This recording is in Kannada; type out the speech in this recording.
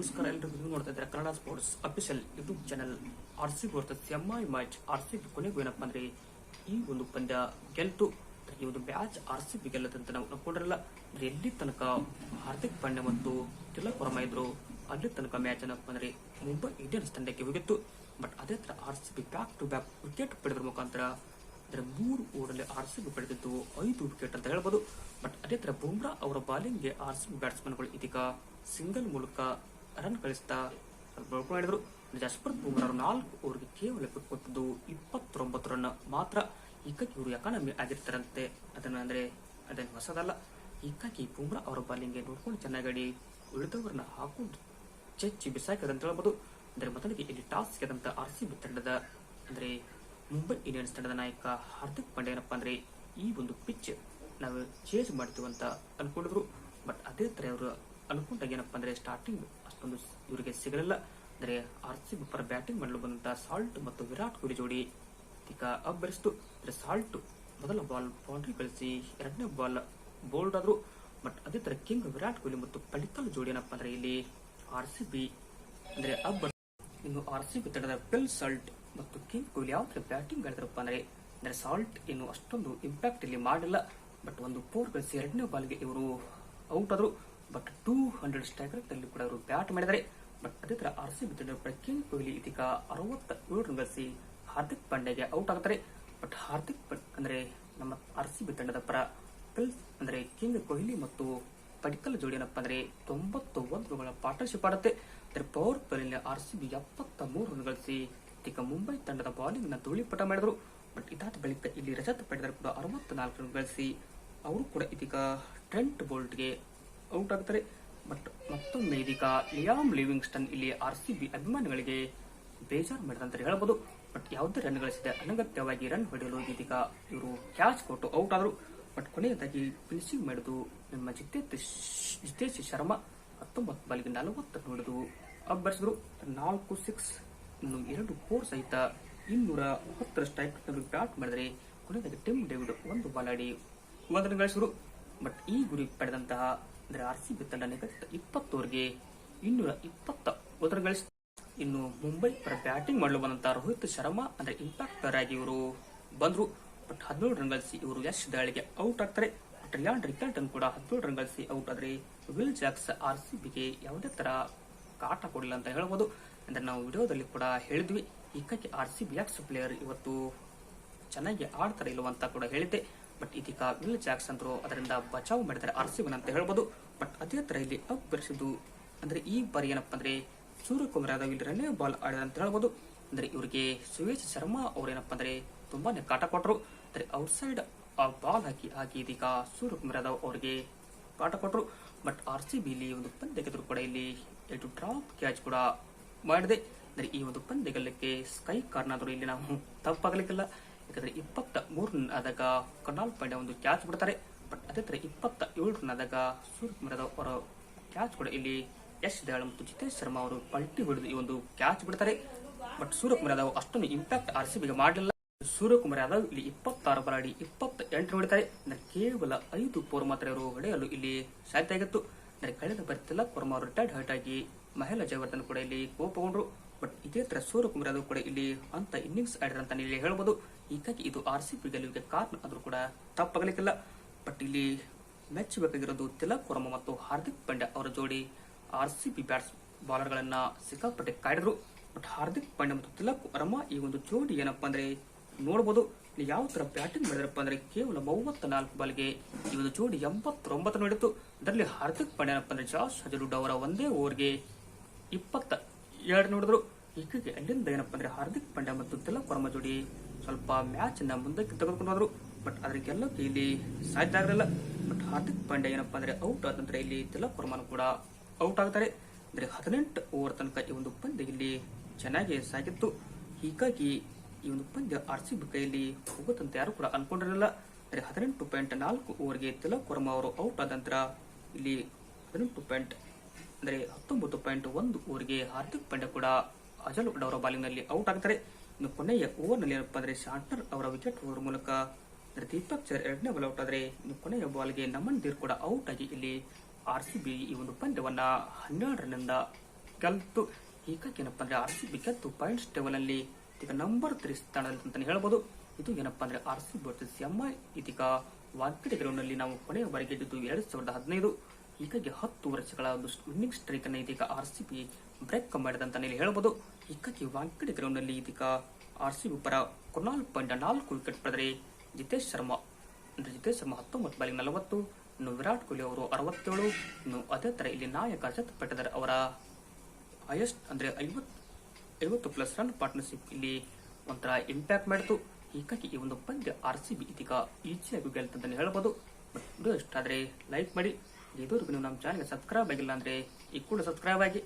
ನಮಸ್ಕಾರ ಎಲ್ರಿಗೂ ನೀವು ನೋಡ್ತಾ ಇದ್ದಾರೆ Kannada sports official YouTube channel R C versus MI match R C ಕೊನೆಗೂ ಏನಪ್ಪ ಅಂದ್ರೆ ಈ ಒಂದು ಪಂದ್ಯ ಗೆಲ್ತು. ಈ ಒಂದು ಮ್ಯಾಚ್ ಆರ್ ಸಿ ಬಿ ಗೆಲ್ಲದಂತ ನಾವು ನೋಡ್ಕೊಂಡ್ರಲ್ಲ ಎಲ್ಲಿ ತನಕ ಹಾರ್ದಿಕ್ ಪಾಂಡ್ಯ ಮತ್ತು ತಿಲಕ್ ವರ್ಮಾ ಇದ್ರು, ಅಲ್ಲಿ ತನಕ ಮ್ಯಾಚ್ ಏನಪ್ಪ ಅಂದ್ರೆ ಮುಂಬೈ ಇಂಡಿಯನ್ಸ್ ತಂಡಕ್ಕೆ ಹೋಗಿತ್ತು. ಬಟ್ ಅದೇ ತರ R C B back to back wicket ಪಡೆದ್ರ ಮುಖಾಂತರ ಅಂದ್ರೆ ಮೂರು ಓವರಲ್ಲಿ ಆರ್ ಸಿ ಬಿ ಪಡೆದಿದ್ದು ಐದು ವಿಕೆಟ್ ಅಂತ ಹೇಳ್ಬೋದು. ಬಟ್ ಅದೇ ತರ ಬುಮ್ರಾ ಅವರ ಬಾಲಿಂಗ್ಗೆ ಆರ್ ಸಿ ಬಿ ಬ್ಯಾಟ್ಸ್ಮನ್ಗಳು ಇದೀಗ ಸಿಂಗಲ್ ಮೂಲಕ ರನ್ ಕಳಿಸ್ತಾ ಸ್ವಲ್ಪ ಮಾಡಿದ್ರು. ಜಸ್ಪ್ರೀತ್ ಬೂಮ್ರಾ ನಾಲ್ಕು ಓವರ್ಗೆ ಕೇವಲ ಬಿಟ್ಟು ಕೊಟ್ಟಿದ್ದು ಇಪ್ಪತ್ತೊಂಬತ್ತು ರನ್ ಮಾತ್ರ. ಹೀಗಾಗಿ ಇವರು ಎಕಾನಮಿ ಆಗಿರ್ತಾರಂತೆ? ಅದನ್ನ ಅಂದ್ರೆ ಅದನ್ನು ಹೊಸದಲ್ಲ. ಹೀಗಾಗಿ ಬುಮ್ರಾ ಅವರ ಬಾಲಿಂಗ್ಗೆ ನೋಡ್ಕೊಂಡು ಚೆನ್ನಾಗಿ ಉಳಿದವರನ್ನ ಹಾಕೊಂಡು ಚೆಚ್ಚಿ ಅಂತ ಹೇಳ್ಬೋದು. ಅಂದ್ರೆ ಮೊದಲಿಗೆ ಇಲ್ಲಿ ಟಾಸ್ ಗೆದ್ದಂತ ಆರ್ ಸಿ ಬಿ ತಂಡದ ಅಂದ್ರೆ ಮುಂಬೈ ಇಂಡಿಯನ್ಸ್ ತಂಡದ ನಾಯಕ ಹಾರ್ದಿಕ್ ಪಾಂಡೆ ಏನಪ್ಪಾ ಅಂದ್ರೆ ಈ ಒಂದು ಪಿಚ್ ನಾವು ಚೇಂಜ್ ಮಾಡ್ತೀವಂತ ಅನ್ಕೊಂಡಿದ್ರು. ಬಟ್ ಅದೇ ತರ ಅವರು ಅನ್ಕೊಂಡಾಗ ಏನಪ್ಪ ಅಂದ್ರೆ ಸ್ಟಾರ್ಟಿಂಗ್ ಅಷ್ಟೊಂದು ಇವರಿಗೆ ಸಿಗಲಿಲ್ಲ. ಅಂದ್ರೆ ಆರ್ ಸಿ ಬಿ ಪರ ಬ್ಯಾಟಿಂಗ್ ಮಾಡಲು ಬಂದಂತ ಸಾಲ್ಟ್ ಮತ್ತು ವಿರಾಟ್ ಕೊಹ್ಲಿ ಜೋಡಿ ಈಗ ಅಬ್ಬರಿಸಿತು. ಅಂದ್ರೆ ಸಾಲ್ಟ್ ಮೊದಲ ಬಾಲ್ ಬೌಂಡ್ರಿ ಕಳಿಸಿ ಎರಡನೇ ಬಾಲ್ ಬೋಲ್ಡ್ ಆದ್ರು. ಬಟ್ ಅದೇ ತರ ಕಿಂಗ್ ವಿರಾಟ್ ಕೊಹ್ಲಿ ಮತ್ತು ಪಡಿಕಲ್ ಜೋಡಿ ಏನಪ್ಪ ಅಂದ್ರೆ ಇಲ್ಲಿ ಆರ್ ಸಿ ಬಿ ಅಂದ್ರೆ ಅಬ್ಬರ್ ಇನ್ನು ಆರ್ ಸಿ ಬಿ ತಂಡದ ಪಿಲ್ ಸಾಲ್ಟ್ ಮತ್ತು ಕಿಂಗ್ ಕೊಹ್ಲಿ ಯಾವ ತರ ಬ್ಯಾಟಿಂಗ್ ಆಡಿದ್ರಪ್ಪ ಅಂದ್ರೆ ಅಂದ್ರೆ ಸಾಲ್ಟ್ ಇನ್ನು ಅಷ್ಟೊಂದು ಇಂಪ್ಯಾಕ್ಟ್ ಇಲ್ಲಿ ಮಾಡಿಲ್ಲ. ಬಟ್ ಒಂದು ಫೋರ್ ಗಳಿಸಿ ಎರಡನೇ ಬಾಲ್ಗೆ ಇವರು ಔಟ್ ಆದ್ರು. ಬಟ್ ಟೂ ಹಂಡ್ರೆಡ್ ಸ್ಟ್ರೈಕರ್ನಲ್ಲಿ ಕೂಡ ಅವರು ಬ್ಯಾಟ್ ಮಾಡಿದರೆ ಬಟ್ ಅದೇ ತರ ಆರ್ ಸಿ ಬಿ ತಂಡದ ಪರ ಕಿಂಗ್ ಕೊಹ್ಲಿ ಇದೀಗ ಅರವತ್ತ ಏಳು ರನ್ ಗಳಿಸಿ ಹಾರ್ದಿಕ್ ಪಾಂಡ್ಯಗೆ ಔಟ್ ಆಗುತ್ತಾರೆ ಬಟ್ ಹಾರ್ದಿಕ್ ಅಂದ್ರೆ ನಮ್ಮ ಆರ್ ಸಿ ಬಿ ತಂಡದ ಪರ ಅಂದ್ರೆ ಕಿಂಗ್ ಕೊಹ್ಲಿ ಮತ್ತು ಪಡಿಕಲ್ ಜೋಡಿ ಏನಪ್ಪ ಅಂದ್ರೆ ತೊಂಬತ್ತು ರನ್ಗಳ ಪಾರ್ಟ್ನರ್ಶಿಪ್ ಆಡುತ್ತೆ ಅಂದ್ರೆ ಪವರ್ ಪ್ಲೇನಲ್ಲಿ ಆರ್ ಸಿ ಬಿ ಎಪ್ಪತ್ತ ಮೂರು ರನ್ ಗಳಿಸಿ ಇದೀಗ ಮುಂಬೈ ತಂಡದ ಬೌಲಿಂಗ್ನ ಧೂಳಿಪಟ ಮಾಡಿದ್ರು ಬಟ್ ಇದಾದ ಬಳಿಕ ಇಲ್ಲಿ ರಜತ್ ಪಡೆದರೆ ಕೂಡ ಅರವತ್ನಾಲ್ಕು ರನ್ ಗಳಿಸಿ ಅವರು ಕೂಡ ಇದೀಗ ಟ್ರೆಂಟ್ ಬೋಲ್ಟ್ಗೆ ಔಟ್ ಆಗ್ತಾರೆ. ಬಟ್ ಮತ್ತೊಮ್ಮೆ ಇದೀಗ ಲಿಯಾಮ್ ಲಿವಿಂಗ್ಸ್ಟನ್ ಇಲ್ಲಿ ಆರ್ ಸಿ ಬಿ ಅಭಿಮಾನಿಗಳಿಗೆ ಬೇಜಾರು ಮಾಡಿದಂತ ಹೇಳ್ಬೋದು. ಬಟ್ ಯಾವುದೇ ರನ್ ಗಳಿಸಿದೆ ಅನಗತ್ಯವಾಗಿ ರನ್ ಹೊಡೆಯಲು ಇದೀಗ ಇವರು ಕ್ಯಾಚ್ ಕೊಟ್ಟು ಔಟ್ ಆದರು. ಬಟ್ ಕೊನೆಯದಾಗಿ ಫಿನಿಶಿಂಗ್ ಮಾಡಿದ್ದು ನಮ್ಮ ಜಿತೇಶ್ ಜಿತೇಶ್ ಶರ್ಮಾ. ಹತ್ತೊಂಬತ್ತು ಬಾಲಿಗೆ ನಲವತ್ತು ಹೊಡೆದು ಅಬ್ಬರಿಸಿದ್ರು. ನಾಲ್ಕು ಸಿಕ್ಸ್, ಇನ್ನು ಎರಡು ಫೋರ್ ಸಹಿತ ಇನ್ನೂರ ಮೂವತ್ತರ ಸ್ಟ್ರೈಕ್ ಬ್ಯಾಟ್ ಮಾಡಿದರೆ ಕೊನೆಯದಾಗಿ ಟಿಮ್ ಡೇವಿಡ್ ಒಂದು ಬಾಲ್ ಆಡಿ ಒಂದು ರನ್ ಗಳಿಸಿದ್ರು. ಬಟ್ ಈ ಗುರಿ ಪಡೆದಂತಹ ಅಂದ್ರೆ ಆರ್ ಸಿ ಬಿ ತಂಡ ನಿಗದಿತ ಇಪ್ಪತ್ತೋರ್ಗೆ ಇನ್ನೂರ ಇಪ್ಪತ್ತ ಇನ್ನು ಮುಂಬೈ ಪರ ಬ್ಯಾಟಿಂಗ್ ಮಾಡಲು ಬಂದಂತ ರೋಹಿತ್ ಶರ್ಮಾ ಅಂದ್ರೆ ಇಂಪ್ಯಾಕ್ಟರ್ ಆಗಿ ಇವರು ಬಂದ್ರು. ಬಟ್ ಹದಿನೇಳು ರನ್ ಗಳಿಸಿ ಇವರು ಯಶ್ ದಾಳಿಗೆ ಔಟ್ ಆಗ್ತಾರೆ. ಬಟ್ ಲ್ಯಾಂಡ್ ರಿಕಲ್ಟನ್ ಕೂಡ ಹದಿನೇಳು ರನ್ ಗಳಿಸಿ ಔಟ್ ಆದ್ರೆ ವಿಲ್ ಜಾಕ್ಸ್ ಆರ್ ಸಿ ಬಿಗೆ ಯಾವುದೇ ತರ ಕಾಟ ಕೊಡಲಿಲ್ಲ ಅಂತ ಹೇಳ್ಬೋದು. ಅಂದ್ರೆ ನಾವು ವಿಡಿಯೋದಲ್ಲಿ ಕೂಡ ಹೇಳಿದ್ವಿ. ಹೀಗಾಗಿ R C B ex player ಇವತ್ತು ಚೆನ್ನಾಗಿ ಆಡ್ತಾರೆ ಇಲ್ಲವಂತ ಕೂಡ ಹೇಳಿದ್ದೆ. ಬಟ್ ಇದೀಗ ವಿಲ್ ಜಾಕ್ಸ್ ಅಂತರು ಅದರಿಂದ ಬಚಾವ್ ಮಾಡಿದರೆ ಆರ್ ಸಿ ಅಂತ ಹೇಳ್ಬೋದು. ಬಟ್ ಅದೇ ಥರ ಇಲ್ಲಿ ಅಬ್ಬರಿಸಿದ್ದು ಅಂದ್ರೆ ಈ ಬಾರಿ ಏನಪ್ಪಾ ಅಂದ್ರೆ ಸೂರ್ಯಕುಮಾರ್ ಯಾದವ್ ಇಲ್ಲಿ ಬಾಲ್ ಆಡಿದ ಅಂತ ಹೇಳ್ಬೋದು. ಅಂದ್ರೆ ಇವರಿಗೆ ಸುವೇಶ್ ಶರ್ಮಾ ಅವ್ರೇನಪ್ಪ ಅಂದರೆ ತುಂಬಾನೇ ಕಾಟ ಕೊಟ್ಟರು ಅಂದ್ರೆ ಔಟ್ಸೈಡ್ ಆ ಬಾಲ್ ಹಾಕಿ ಹಾಕಿ ಇದೀಗ ಸೂರ್ಯಕುಮಾರ್ ಯಾದವ್ ಅವರಿಗೆ ಕಾಟ ಕೊಟ್ಟರು ಬಟ್ ಆರ್ ಸಿ ಬಿ ಇಲ್ಲಿ ಒಂದು ಪಂದ್ಯ ಗೆದ್ರು ಕೂಡ ಇಲ್ಲಿ ಎರಡು ಡ್ರಾಪ್ ಕ್ಯಾಚ್ ಕೂಡ ಮಾಡಿದೆ. ಅಂದ್ರೆ ಈ ಒಂದು ಪಂದ್ಯ ಗೆಲ್ಲಕ್ಕೆ ಸ್ಕೈ ಕಾರ್ನಾದರೂ ಇಲ್ಲಿ ನಾವು ತಪ್ಪಾಗಲಿಕ್ಕಿಲ್ಲ. ಯಾಕಂದ್ರೆ ಇಪ್ಪತ್ತ ಮೂರು ಆದಾಗ ಕರ್ನಾಲ್ ಪಾಂಡ್ಯ ಒಂದು ಕ್ಯಾಚ್ ಬಿಡ್ತಾರೆ. ಬಟ್ ಅದೇ ತರ ಇಪ್ಪತ್ತ ಏಳು ಆದಾಗ ಸೂರ್ಯಕುಮಾರ್ ಯಾದವ್ ಅವರ ಕ್ಯಾಚ್ ಕೂಡ ಇಲ್ಲಿ ಯಶ್ ದಯಾಳ್ ಮತ್ತು ಜಿತೇಶ್ ಶರ್ಮಾ ಅವರು ಪಲ್ಟಿ ಹೊಡೆದು ಈ ಒಂದು ಕ್ಯಾಚ್ ಬಿಡ್ತಾರೆ. ಬಟ್ ಸೂರ್ಯಕುಮಾರ್ ಯಾದವ್ ಅಷ್ಟೊಂದು ಇಂಪ್ಯಾಕ್ಟ್ ಆರ್ ಸಿ ಬಿಗೆ ಮಾಡಲಿಲ್ಲ. ಸೂರ್ಯಕುಮಾರ್ ಯಾದವ್ ಇಲ್ಲಿ ಇಪ್ಪತ್ತಾರು ಬಲಾಡಿ ಇಪ್ಪತ್ತ ಎಂಟು ಹೊಡಿತಾರೆ. ಕೇವಲ ಐದು ಪೋರ್ ಮಾತ್ರ ಇವರು ಹೊಡೆಯಲು ಇಲ್ಲಿ ಸಾಧ್ಯ ಆಗಿತ್ತು. ಕಳೆದ ಬರ್ತಿಲ್ಲ ಅವರು ರಿಟೈರ್ಡ್ ಹರ್ಟ್ ಆಗಿ ಮಹಿಳಾ ಜಯವರ್ಧನ್ ಕೂಡ ಇಲ್ಲಿ ಕೋಪಗೊಂಡ್ರು ಬಟ್ ಇದೇ ತರ ಸೂರ್ಯಕುಮಾರ್ ಕೂಡ ಇಲ್ಲಿ ಅಂತ ಇನ್ನಿಂಗ್ಸ್ ಆಡಿರಂತ ಇಲ್ಲಿ ಹೇಳ್ಬೋದು. ಹೀಗಾಗಿ ಇದು ಆರ್ ಸಿ ಪಿ ಗೆಲುವಿಗೆ ಕಾರಣ ಆದ್ರೂ ಕೂಡ ತಪ್ಪಾಗಲಿಕ್ಕಿಲ್ಲ. ಬಟ್ ಇಲ್ಲಿ ಮೆಚ್ಚಬೇಕಾಗಿರೋದು ತಿಲಕ್ ವರ್ಮ ಮತ್ತು ಹಾರ್ದಿಕ್ ಪಾಂಡ್ಯ ಅವರ ಜೋಡಿ R C P bats bowler ಗಳನ್ನ ಸಿಕ್ಕಾಪಟ್ಟೆ ಕಾಡಿದ್ರು ಬಟ್ ಹಾರ್ದಿಕ್ ಪಾಂಡ್ಯ ಮತ್ತು ತಿಲಕ್ ವರ್ಮ ಈ ಒಂದು ಜೋಡಿ ಏನಪ್ಪಾ ಅಂದ್ರೆ ನೋಡಬಹುದು ಯಾವ ತರ ಬ್ಯಾಟಿಂಗ್ ಮಾಡಿದ್ರಪ್ಪ ಅಂದ್ರೆ ಕೇವಲ ಮೂವತ್ತ ನಾಲ್ಕು ಬಾಲ್ಗೆ ಈ ಒಂದು ಜೋಡಿ ಎಂಬತ್ತೊಂಬತ್ತು ನೋಡಿತ್ತು ಅದರಲ್ಲಿ ಹಾರ್ದಿಕ್ ಪಾಂಡ್ಯ ಏನಪ್ಪ ಅಂದ್ರೆ ಜಾಸ್ ಹಜರುಡ್ ಅವರ ಒಂದೇ ಓವರ್ಗೆ ಇಪ್ಪತ್ತ ಎರಡು ನೋಡಿದ್ರು. ಹೀಗಾಗಿ ಅಲ್ಲಿಂದ ಏನಪ್ಪ ಅಂದ್ರೆ ಹಾರ್ದಿಕ್ ಪಾಂಡ್ಯ ಮತ್ತು ತಿಲಕ್ ವರ್ಮ ಜೋಡಿ ಸ್ವಲ್ಪ ಮ್ಯಾಚ್ನ ಮುಂದಕ್ಕೆ ತೆಗೆದುಕೊಂಡು ಬಟ್ ಅದಕ್ಕೆಲ್ಲ ಗೆಲ್ಲಕ್ಕೆ ಇಲ್ಲಿ ಸಾಧ್ಯ ಆಗಿರಲಿಲ್ಲ ಬಟ್ ಹಾರ್ದಿಕ್ ಪಾಂಡ್ಯ ಏನಪ್ಪ ಅಂದ್ರೆ ಔಟ್ ಆದ ನಂತರ ಇಲ್ಲಿ ತಿಲಕ್ ವರ್ಮನು ಕೂಡ ಔಟ್ ಆಗ್ತಾರೆ. ಅಂದ್ರೆ ಹದಿನೆಂಟು ಓವರ್ ತನಕ ಈ ಒಂದು ಪಂದ್ಯ ಇಲ್ಲಿ ಚೆನ್ನಾಗಿ ಸಾಗಿತ್ತು. ಹೀಗಾಗಿ ಈ ಒಂದು ಪಂದ್ಯ ಆರ್ ಸಿ ಬಿ ಕೈಯಲ್ಲಿ ಹೋಗುತ್ತಂತ ಯಾರು ಕೂಡ ಅನ್ಕೊಂಡಿರಲಿಲ್ಲ. ಅಂದ್ರೆ ಹದಿನೆಂಟು ಪಾಯಿಂಟ್ ನಾಲ್ಕು ಓವರ್ಗೆ ತಿಲಕ್ ವರ್ಮಾ ಅವರು ಔಟ್ ಆದ ನಂತರ ಇಲ್ಲಿ ಹದಿನೆಂಟು ಪಾಯಿಂಟ್ ಅಂದ್ರೆ ಹತ್ತೊಂಬತ್ತು ಪಾಯಿಂಟ್ ಒಂದು ಓವರ್ಗೆ ಹಾರ್ದಿಕ್ ಪಾಂಡ್ಯ ಕೂಡ ಅಜಲ್ ಉಡ್ ಅವರ ಬಾಲಿಂಗ್ನಲ್ಲಿ ಔಟ್ ಆಗ್ತಾರೆ. ಇನ್ನು ಕೊನೆಯ ಓವರ್ನಲ್ಲಿ ಏನಪ್ಪಾ ಅಂದ್ರೆ ಶಾಂಟರ್ ಅವರ ವಿಕೆಟ್ ಓವರ್ ಮೂಲಕ ದೀಪಕ್ ಚರ್ ಎರಡನೇ ಬಾಲ್ ಔಟ್ ಆದ್ರೆ ಇನ್ನು ಕೊನೆಯ ಬಾಲ್ಗೆ ನಮನ್ ದೀರ್ ಕೂಡ ಔಟ್ ಆಗಿ ಇಲ್ಲಿ ಆರ್ ಸಿ ಬಿ ಈ ಒಂದು ಪಂದ್ಯವನ್ನ ಹನ್ನೆರಡರಿಂದ ಗೆಲ್ತು. ಹೀಗಾಗಿ ಏನಪ್ಪ ಅಂದ್ರೆ ಆರ್ ಸಿ ಬಿ ಗೆದ್ದು ಪಾಯಿಂಟ್ಸ್ ಟೇಬಲ್ ಅಲ್ಲಿ ಇದೀಗ ನಂಬರ್ ತ್ರೀ ಸ್ಥಾನದಲ್ಲಿ ಅಂತಾನೆ ಹೇಳ್ಬೋದು. ಇದು ಏನಪ್ಪಾ ಅಂದ್ರೆ R C B versus MI ಇದೀಗ ವಾಂಕಡೆ ಗ್ರೌಂಡ್ನಲ್ಲಿ ನಾವು ಕೊನೆಯ ಬಾರಿಗೆ ಗೆದ್ದಿದ್ದು ಎರಡ್ ಸಾವಿರದ ಹದಿನೈದು. ಹೀಗಾಗಿ ಹತ್ತು ವರ್ಷಗಳ ಒಂದು ವಿನ್ನಿಂಗ್ ಸ್ಟ್ರೈಕ್ ಅನ್ನ ಇದೀಗ ಆರ್ ಸಿ ಬಿ ಬ್ರೇಕ್ ಮಾಡಿದಂತಾನೆ ಇಲ್ಲಿ ಹೇಳ್ಬೋದು. ಹೀಗಾಗಿ ವಾಂಕಡೆ ಗ್ರೌಂಡ್ನಲ್ಲಿ ಇದೀಗ ಆರ್ ಸಿ ಬಿ ಪರ ಪಾಂಡ್ಯ ನಾಲ್ಕು ವಿಕೆಟ್ ಪಡೆದರೆ ಜಿತೇಶ್ ಶರ್ಮಾ. ಅಂದ್ರೆ ಜಿತೇಶ್ ಶರ್ಮಾ ಹತ್ತೊಂಬತ್ತು ಬಾಲಿಗೆ ನಲವತ್ತು, ಇನ್ನು ವಿರಾಟ್ ಕೊಹ್ಲಿ ಅವರು ಅರವತ್ತೇಳು, ಇನ್ನು ಅದೇ ಥರ ಇಲ್ಲಿ ನಾಯಕ ರಜತ್ ಪಟೇದರ್ ಅವರ ಹೈಯೆಸ್ಟ್ ಅಂದ್ರೆ ಐವತ್ತು ಐವತ್ತು ಪ್ಲಸ್ ರನ್ ಪಾರ್ಟ್ನರ್ಶಿಪ್ ಇಲ್ಲಿ ಒಂಥರ ಇಂಪ್ಯಾಕ್ಟ್ ಮಾಡಿತು. ಹೀಗಾಗಿ ಈ ಒಂದು ಪಂದ್ಯ ಆರ್ ಸಿ ಬಿ ಇದೀಗ ಈಸಿಯಾಗಿ ಗೆಲ್ತಂತಲೇ ಹೇಳ್ಬೋದು. ಬಟ್ ಇಷ್ಟ ಆದ್ರೆ ಲೈಕ್ ಮಾಡಿ. ಇದುವರೆಗೂ ನೀವು ನಮ್ಮ ಚಾನಲ್ಗೆ ಸಬ್ಸ್ಕ್ರೈಬ್ ಆಗಿಲ್ಲ ಅಂದ್ರೆ ಈ ಕೂಡ ಸಬ್ಸ್ಕ್ರೈಬ್ ಆಗಿ.